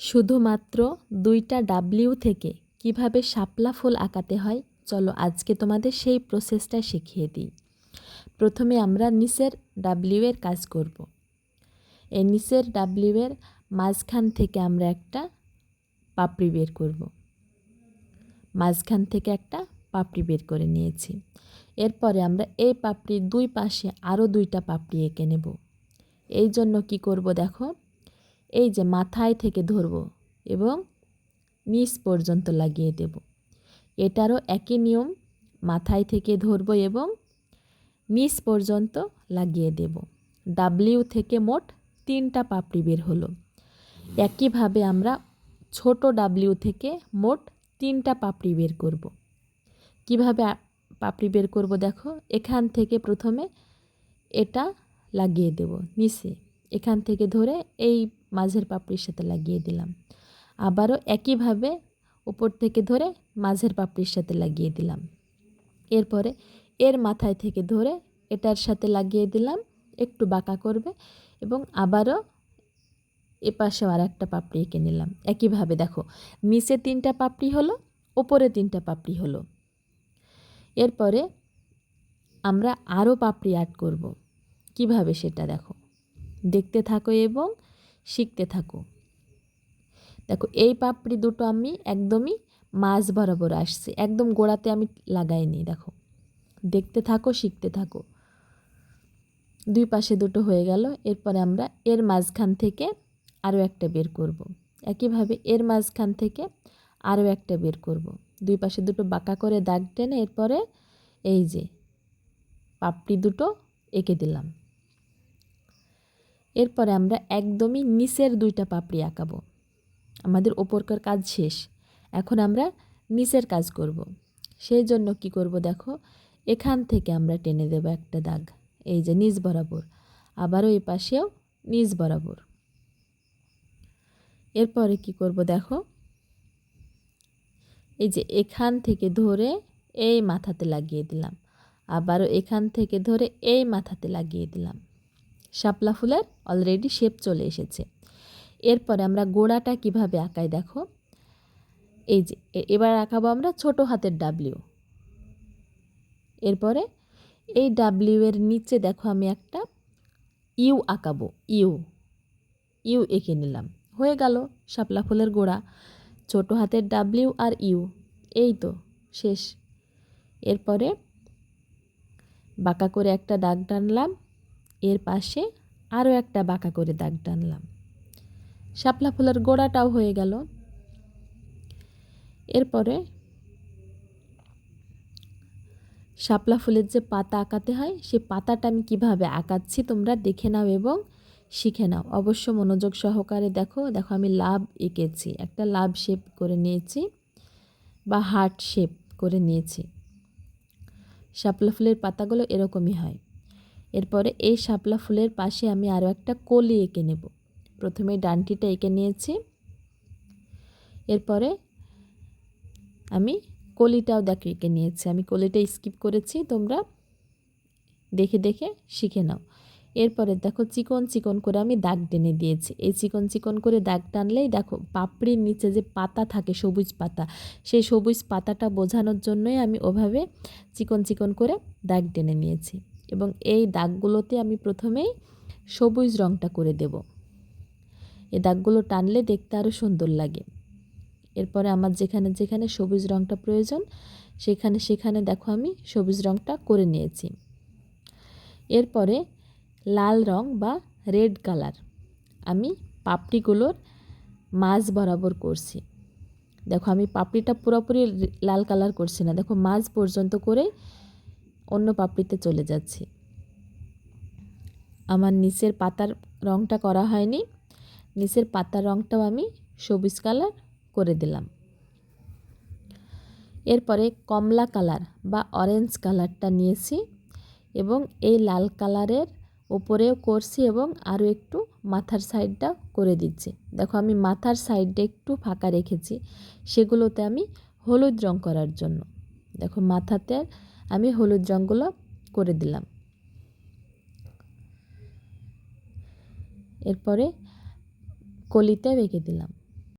শুধুমাত্র দুইটা ডাব্লিউ থেকে কীভাবে শাপলা ফুল আঁকাতে হয়, চলো আজকে তোমাদের সেই প্রসেসটা শিখিয়ে দিই প্রথমে আমরা নিচের ডাব্লিউ এর কাজ করব। এই নিচের ডাব্লিউ এর মাঝখান থেকে আমরা একটা পাপড়ি বের করব। মাঝখান থেকে একটা পাপড়ি বের করে নিয়েছি এরপরে আমরা এই পাপড়ির দুই পাশে আরও দুইটা পাপড়ি এঁকে নেব এই জন্য কি করব দেখো এই যে মাথায় থেকে ধরব এবং নিচ পর্যন্ত লাগিয়ে দেব। এটারও একই নিয়ম, মাথায় থেকে ধরব এবং নিচ পর্যন্ত লাগিয়ে দেব। ডাব্লিউ থেকে মোট তিনটা পাপড়ি বের হলো। একইভাবে আমরা ছোট ডাব্লিউ থেকে মোট তিনটা পাপড়ি বের করব। কীভাবে পাপড়ি বের করব দেখো, এখান থেকে প্রথমে এটা লাগিয়ে দেব, নিচে। এখান থেকে ধরে এই মাঝের পাপড়ির সাথে লাগিয়ে দিলাম। আবারও একইভাবে উপর থেকে ধরে মাঝের পাপড়ির সাথে লাগিয়ে দিলাম। এরপরে এর মাথায় থেকে ধরে এটার সাথে লাগিয়ে দিলাম, একটু বাঁকা করবে এবং আবারও এ পাশেও আর একটা পাপড়ি এঁকে নিলাম। একইভাবে দেখো, নিচে তিনটা পাপড়ি হলো ওপরে তিনটা পাপড়ি হলো। এরপরে আমরা আরও পাপড়ি অ্যাড করব। কীভাবে সেটা দেখো? দেখতে থাকো এবং শিখতে থাকো দেখো, এই পাপড়ি দুটো আমি একদমই মাছ বরাবর আসছে, একদম গোড়াতে আমি লাগাইনি, দেখো দেখতে থাকো, শিখতে থাকো দুই পাশে দুটো হয়ে গেল, এরপরে আমরা এর মাঝখান থেকে আরও একটা বের করব। একইভাবে এর মাঝখান থেকে আরও একটা বের করব। দুই পাশে দুটো বাঁকা করে দাগ টেনে এরপরে এই যে পাপড়ি দুটো এঁকে দিলাম এরপরে আমরা একদমই নিচের দুইটা পাপড়ি আঁকাবো। আমাদের ওপরকার কাজ শেষ। এখন আমরা নিচের কাজ করব। সেই জন্য কি করব দেখো, এখান থেকে আমরা টেনে দেব একটা দাগ, এই যে নিচ বরাবর। আবারও এই পাশেও নিচ বরাবর। এরপরে কি করব দেখো, এই যে এখান থেকে ধরে এই মাথাতে লাগিয়ে দিলাম। আবারও এখান থেকে ধরে এই মাথাতে লাগিয়ে দিলাম। শাপলা ফুলের অলরেডি শেপ চলে এসেছে। এরপরে আমরা গোড়াটা কীভাবে আঁকাই দেখো। এই যে এবার আঁকাবো আমরা ছোট হাতের ডাব্লিউ এরপরে এই ডাব্লিউ এর নিচে দেখো আমি একটা ইউ আঁকাবো ইউ ইউ এঁকে নিলাম। হয়ে গেল শাপলা ফুলের গোড়া। ছোট হাতের ডাব্লিউ আর ইউ এই তো, শেষ। এরপরে বাঁকা করে একটা দাগ টানলাম। এর পাশে আরও একটা বাঁকা করে দাগ টানলাম। শাপলা ফুলের গোড়াটাও হয়ে গেল। এরপরে শাপলা ফুলের যে পাতা আঁকাতে হয় সেই পাতাটা আমি কীভাবে আঁকাচ্ছি তোমরা দেখে নাও এবং শিখে নাও। অবশ্য মনোযোগ সহকারে দেখো দেখো আমি লাভ এঁকেছি। একটা লাভ শেপ করে নিয়েছি বা হার্ট শেপ করে নিয়েছি। শাপলা ফুলের পাতাগুলো এরকমই হয়। এরপরে এই শাপলা ফুলের পাশে আমি আরও একটা কলি এঁকে নেব। প্রথমে ডানটিটা এঁকে নিয়েছি। এরপরে আমি কলিটাও দেখো এঁকে নিয়েছি। আমি কলিটা স্কিপ করেছি, তোমরা দেখে দেখে শিখে নাও। এরপরে দেখো চিকন চিকন করে আমি দাগ টেনে দিয়েছি। এই চিকন চিকন করে দাগ টানলেই দেখো পাপড়ির নিচে যে পাতা থাকে, সবুজ পাতা, সেই সবুজ পাতাটা বোঝানোর জন্যই আমি ওভাবে চিকন চিকন করে দাগ টেনে নিয়েছি। এবং এই দাগগুলোতে আমি প্রথমেই সবুজ রঙটা করে দেব। এই দাগগুলো টানলে দেখতে আরও সুন্দর লাগে। এরপরে আমার যেখানে যেখানে সবুজ রঙটা প্রয়োজন, সেখানে সেখানে দেখো আমি সবুজ রঙটা করে নিয়েছি। এরপরে লাল রং বা রেড কালার আমি পাপড়িগুলোর মাঝ বরাবর করছি। দেখো আমি পাপড়িটা পুরোপুরি লাল কালার করছি না। দেখো মাঝ পর্যন্ত করে অন্য পাপড়িতে চলে যাচ্ছি। আমার নিচের পাতার রংটা করা হয়নি। নিচের পাতার রংটাও আমি সবুজ কালার করে দিলাম। এরপরে কমলা কালার বা অরেঞ্জ কালারটা নিয়েছি এবং এই লাল কালারের ওপরেও করছি এবং আরও একটু মাথার সাইডটা করে দিচ্ছি। দেখো আমি মাথার সাইডটা একটু ফাঁকা রেখেছি, সেগুলোতে আমি হলুদ রং করার জন্য। দেখো মাথাতে আমি হলুদ রঙগুলো করে দিলাম। এরপরে কলিতে বেঁকে দিলাম।